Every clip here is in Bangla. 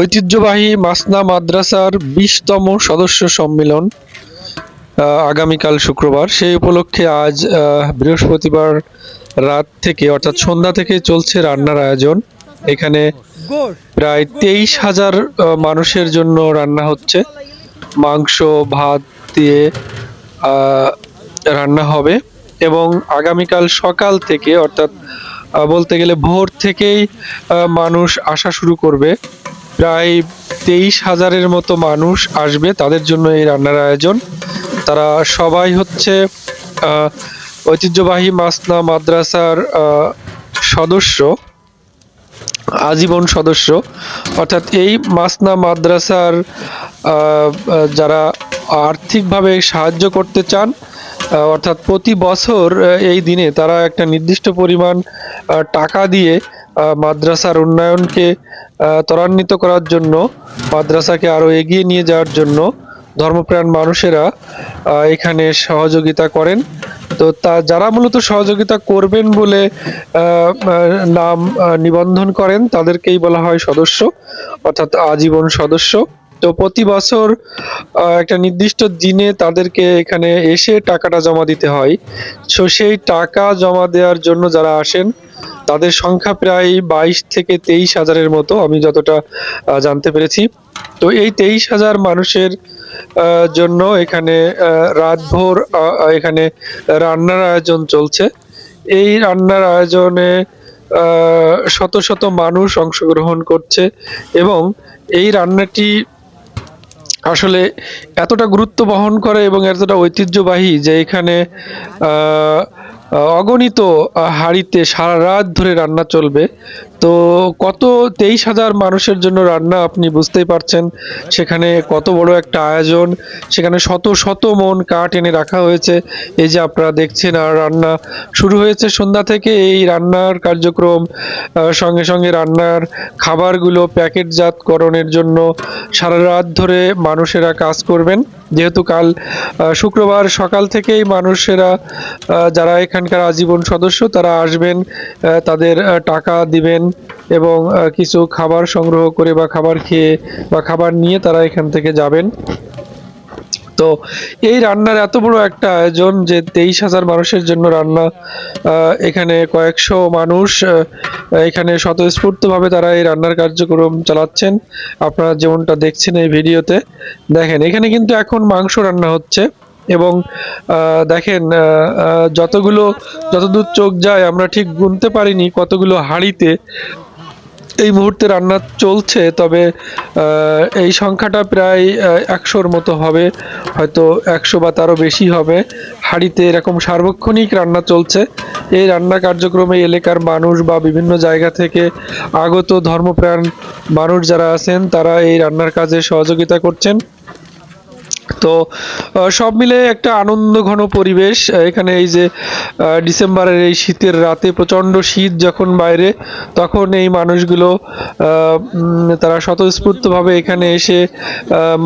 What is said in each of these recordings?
ঐতিহ্যবাহী মাসনা মাদ্রাসার বিশতম সদস্য সম্মেলন আগামীকাল শুক্রবার। সেই উপলক্ষে আজ বৃহস্পতিবার রাত থেকে, অর্থাৎ সন্ধ্যা থেকে চলছে রান্নার আয়োজন। এখানে প্রায় তেইশ হাজার মানুষের জন্য রান্না হচ্ছে। মাংস, ভাত দিয়ে রান্না হবে। এবং আগামীকাল সকাল থেকে, অর্থাৎ বলতে গেলে ভোর থেকেই মানুষ আসা শুরু করবে। প্রায় তেইশ হাজারের মতো মানুষ আসবে তাদের জন্য এই রান্নার আয়োজন। তারা সবাই হচ্ছে ঐতিহ্যবাহী মাসনা মাদ্রাসার সদস্য, আজীবন সদস্য। অর্থাৎ এই মাসনা মাদ্রাসার যারা আর্থিকভাবে সাহায্য করতে চান অর্থাৎ প্রতি বছর এই দিনে তারা একটা নির্দিষ্ট পরিমাণ টাকা দিয়ে মাদ্রাসার উন্নয়নকে ত্বরান্বিত করার জন্য, মাদ্রাসাকে আরও এগিয়ে নিয়ে যাওয়ার জন্য ধর্মপ্রাণ মানুষেরা এখানে সহযোগিতা করেন। তো তা যারা মূলত সহযোগিতা করবেন বলে নাম নিবন্ধন করেন, তাদেরকেই বলা হয় সদস্য, অর্থাৎ আজীবন সদস্য। তো প্রতি বছর একটা নির্দিষ্ট দিনে তাদেরকে এখানে এসে টাকাটা জমা দিতে হয়। তো সেই টাকা জমা দেওয়ার জন্য যারা আসেন তাদের সংখ্যা প্রায় বাইশ থেকে তেইশ হাজারের মতো, আমি যতটা জানতে পেরেছি। তো এই তেইশ হাজার মানুষের জন্য এখানে রাতভর এখানে রান্নার আয়োজন চলছে। এই রান্নার আয়োজনে শত শত মানুষ অংশগ্রহণ করছে এবং এই রান্নাটি আসলে এতটা গুরুত্ব বহন করে এবং এতটা ঐতিহ্যবাহী যে এখানে অগণিত হাঁড়িতে সারা রাত ধরে রান্না চলবে। তো কত তেইশ হাজার মানুষের জন্য রান্না আপনি বুঝতেই পারছেন, সেখানে কত বড় একটা আয়োজন, সেখানে শত শত মন কাঠ এনে রাখা হয়েছে। এই যে আপনারা দেখছেন, আর রান্না শুরু হয়েছে সন্ধ্যা থেকে, এই রান্নার কার্যক্রম সঙ্গে সঙ্গে রান্নার খাবারগুলো প্যাকেটজাতকরণের জন্য সারা রাত ধরে মানুষেরা কাজ করবেন। যেহেতু কাল শুক্রবার সকাল থেকেই মানুষেরা যারা এখানকার আজীবন সদস্য, তারা আসবেন তাদের টাকা দিবেন এবং কিছু খাবার সংগ্রহ করে বা খাবার খেয়ে বা খাবার নিয়ে তারা এখান থেকে যাবেন। তো এই রান্নার এত বড় একটা আয়োজন যে তেইশ হাজার মানুষের জন্য রান্না এখানে কয়েকশো মানুষ এখানে স্বতঃস্ফূর্তভাবে তারা এই রান্নার কার্যক্রম চালাচ্ছেন। আপনারা যেমনটা দেখছেন এই ভিডিওতে, দেখেন, এখানে কিন্তু এখন মাংস রান্না হচ্ছে এবং দেখেন যতগুলো, যতদূর চোখ যায় আমরা ঠিক গুনতে পারিনি কতগুলো হাঁড়িতে এই মুহূর্তে রান্না চলছে, তবে এই সংখ্যাটা প্রায় একশোর মতো হবে, হয়তো একশো বা তারও বেশি হবে। হাড়িতে এরকম সার্বক্ষণিক রান্না চলছে। এই রান্না কার্যক্রমে এলাকার মানুষ বা বিভিন্ন জায়গা থেকে আগত ধর্মপ্রাণ মানুষ যারা আছেন, তারা এই রান্নার কাজে সহযোগিতা করছেন। তো সব মিলে একটা আনন্দ ঘন পরিবেশ। এখানে এই যে ডিসেম্বরের এই শীতের রাতে প্রচণ্ড শীত যখন বাইরে, তখন এই মানুষগুলো তারা স্বতঃস্ফূর্তভাবে এখানে এসে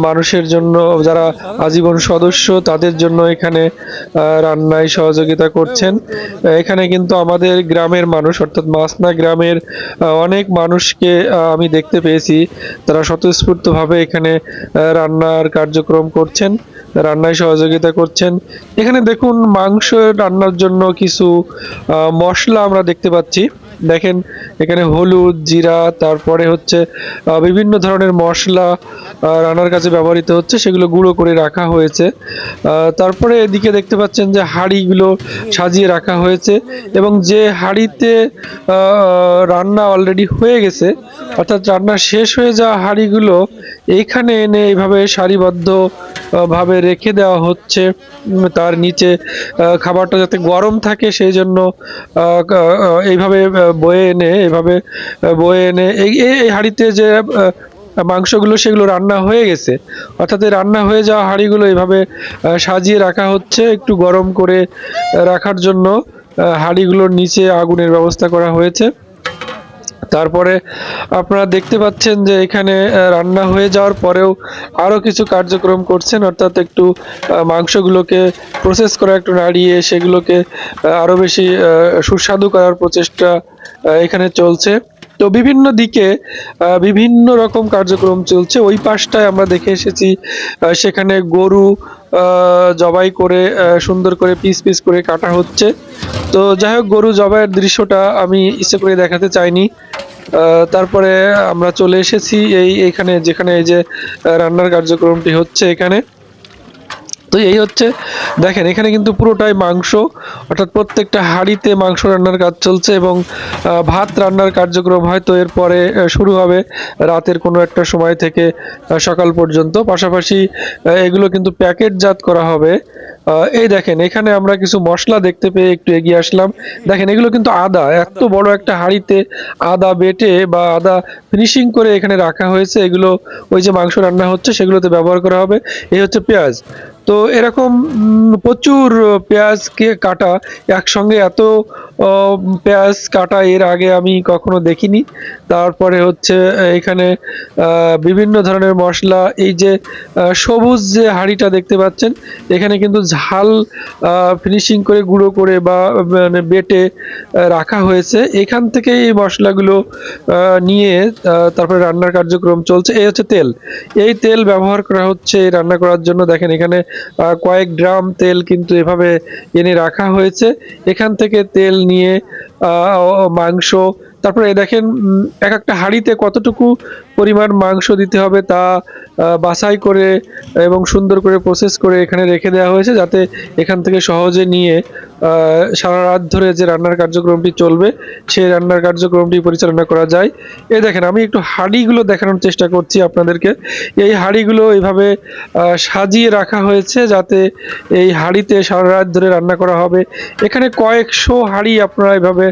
মানুষের জন্য, যারা আজীবন সদস্য, তাদের জন্য এখানে রান্নায় সহযোগিতা করছেন। এখানে কিন্তু আমাদের গ্রামের মানুষ, অর্থাৎ মাসনা গ্রামের অনেক মানুষকে আমি দেখতে পেয়েছি। তারা স্বতঃস্ফূর্তভাবে এখানে রান্নার কার্যক্রম করছেন রান্নায় সহযোগিতা করছেন। এখানে দেখুন মাংস রান্নার জন্য কিছু মশলা আমরা দেখতে পাচ্ছি। দেখেন, এখানে হলুদ, জিরা, তারপরে হচ্ছে বিভিন্ন ধরনের মশলা রান্নার কাজে ব্যবহৃত হচ্ছে, সেগুলো গুঁড়ো করে রাখা হয়েছে। তারপরে এদিকে দেখতে পাচ্ছেন যে হাঁড়িগুলো সাজিয়ে রাখা হয়েছে এবং যে হাঁড়িতে রান্না অলরেডি হয়ে গেছে, অর্থাৎ রান্না শেষ হয়ে যাওয়া হাঁড়িগুলো এইখানে এনে এইভাবে সারিবদ্ধ ভাবে রেখে দেওয়া হচ্ছে তার নিচে খাবারটা যাতে গরম থাকে সেই জন্য এইভাবে বয়ে এনে, এভাবে বয়ে এনে, এই এই হাঁড়িতে যে মাংসগুলো সেগুলো রান্না হয়ে গেছে। অর্থাৎ রান্না হয়ে যাওয়া হাঁড়িগুলো এভাবে সাজিয়ে রাখা হচ্ছে। একটু গরম করে রাখার জন্য হাঁড়িগুলোর নিচে আগুনের ব্যবস্থা করা হয়েছে। তারপরে আপনারা দেখতে পাচ্ছেন যে এখানে রান্না হয়ে যাওয়ার পরেও আরও কিছু কার্যক্রম করছেন। অর্থাৎ একটু মাংসগুলোকে প্রসেস করা, একটু নাড়িয়ে সেগুলোকে আরও বেশি সুস্বাদু করার প্রচেষ্টা এখানে চলছে। তো বিভিন্ন দিকে বিভিন্ন রকম কার্যক্রম চলছে। ওই পাশটায় আমরা দেখে এসেছি সেখানে গরু জবাই করে সুন্দর করে পিস পিস করে কাটা হচ্ছে। তো যাই হোক, গরু জবাইয়ের দৃশ্যটা আমি ইচ্ছে করে দেখাতে চাইনি। তারপরে আমরা চলে এসেছি এই এখানে যেখানে এই যে রান্নার কার্যক্রমটি হচ্ছে এখানে। তো এই হচ্ছে, দেখেন, এখানে কিন্তু পুরোটাই মাংস। অর্থাৎ প্রত্যেকটা হাঁড়িতে মাংস রান্নার কাজ চলছে এবং ভাত রান্নার কার্যক্রম হয়তো এরপরে শুরু হবে রাতের কোনো একটা সময় থেকে সকাল পর্যন্ত। পাশাপাশি এগুলো কিন্তু প্যাকেটজাত করা হবে। এই দেখেন, এখানে আমরা কিছু মশলা দেখতে পেয়ে একটু এগিয়ে আসলাম। দেখেন, এগুলো কিন্তু আদা, এত বড় একটা হাঁড়িতে আদা বেটে বা আদা ফিনিশিং করে এখানে রাখা হয়েছে। এগুলো, ওই যে মাংস রান্না হচ্ছে, সেগুলোতে ব্যবহার করা হবে। এই হচ্ছে পেঁয়াজ। তো এরকম প্রচুর পেঁয়াজকে কাটা, একসঙ্গে এত পেঁয়াজ কাটা এর আগে আমি কখনো দেখিনি। তারপরে হচ্ছে, এখানে বিভিন্ন ধরনের মশলা, এই যে সবুজ যে হাঁড়িটা দেখতে পাচ্ছেন, এখানে কিন্তু ঝাল ফিনিশিং করে গুঁড়ো করে বা মানে বেটে রাখা হয়েছে। এখান থেকে এই মশলাগুলো নিয়ে তারপরে রান্নার কার্যক্রম চলছে। এই হচ্ছে তেল। এই তেল ব্যবহার করা হচ্ছে রান্না করার জন্য। দেখেন এখানে কয়েক ড্রাম তেল কিন্তু এভাবে এনে রাখা হয়েছে। এখান থেকে তেল নিয়ে মাংস, তারপরে দেখেন এক একটা হাঁড়িতে কতটুকু পরিমাণ মাংস দিতে হবে তা বাছাই করে এবং সুন্দর করে প্রসেস করে এখানে রেখে দেওয়া হয়েছে যাতে এখান থেকে সহজে নিয়ে সারা রাত ধরে যে রান্নার কার্যক্রমটি চলবে, সেই রান্নার কার্যক্রমটি পরিচালনা করা যায়। এ দেখেন, আমি একটু হাঁড়িগুলো দেখানোর চেষ্টা করছি আপনাদেরকে। এই হাঁড়িগুলো এইভাবে সাজিয়ে রাখা হয়েছে যাতে এই হাঁড়িতে সারা রাত ধরে রান্না করা হবে। এখানে কয়েকশো হাঁড়ি আপনারা এভাবে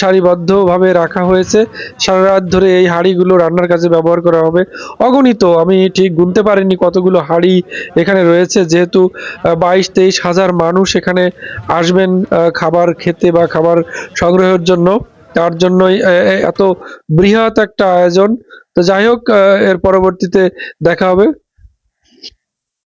সারিবদ্ধভাবে রাখা হয়েছে। সারা রাত ধরে এই হাঁড়িগুলো রান্নার কাজে ব্যবহার করা হবে। অগণিত, আমি ঠিক গুনতে পারিনি কতগুলো হাঁড়ি এখানে রয়েছে। যেহেতু বাইশ তেইশ হাজার মানুষ এখানে আসবেন আহ, খাবার খেতে বা খাবার সংগ্রহের জন্য। তার জন্যই এত বৃহৎ একটা আয়োজন। তো যাই হোক এর পরবর্তীতে দেখা হবে।